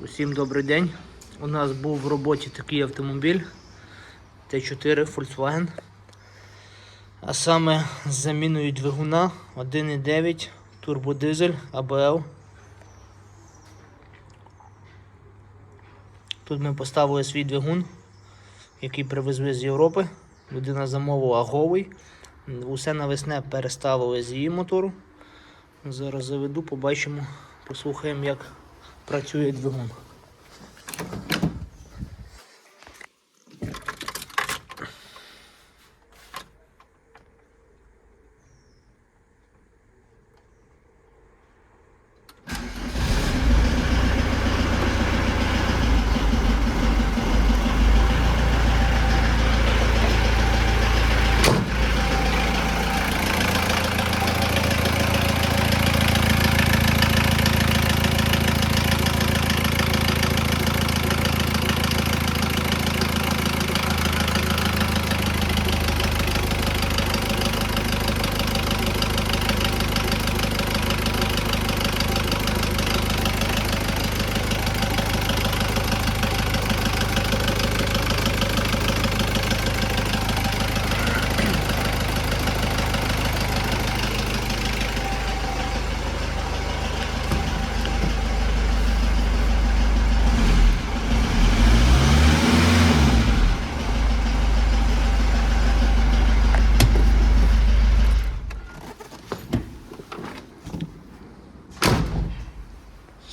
Усім добрий день. У нас був в роботі такий автомобіль Т4 Volkswagen. А саме з заміною двигуна 1.9 турбодизель АБЛ. Тут ми поставили свій двигун, який привезли з Європи. Людина замовила Говий. Усе навесне переставили з її мотору. Зараз заведу, побачимо, послухаємо, як працює двигун.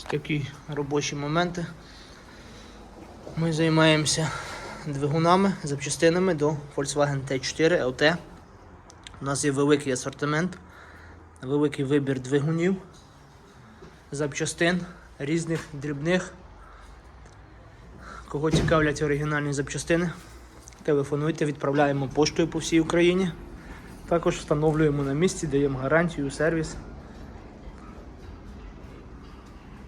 Такі робочі моменти. Ми займаємося двигунами, запчастинами до Volkswagen T4 LT. У нас є великий асортимент, великий вибір двигунів, запчастин різних дрібних. Кого цікавлять оригінальні запчастини, телефонуйте, відправляємо поштою по всій Україні. Також встановлюємо на місці, даємо гарантію, сервіс.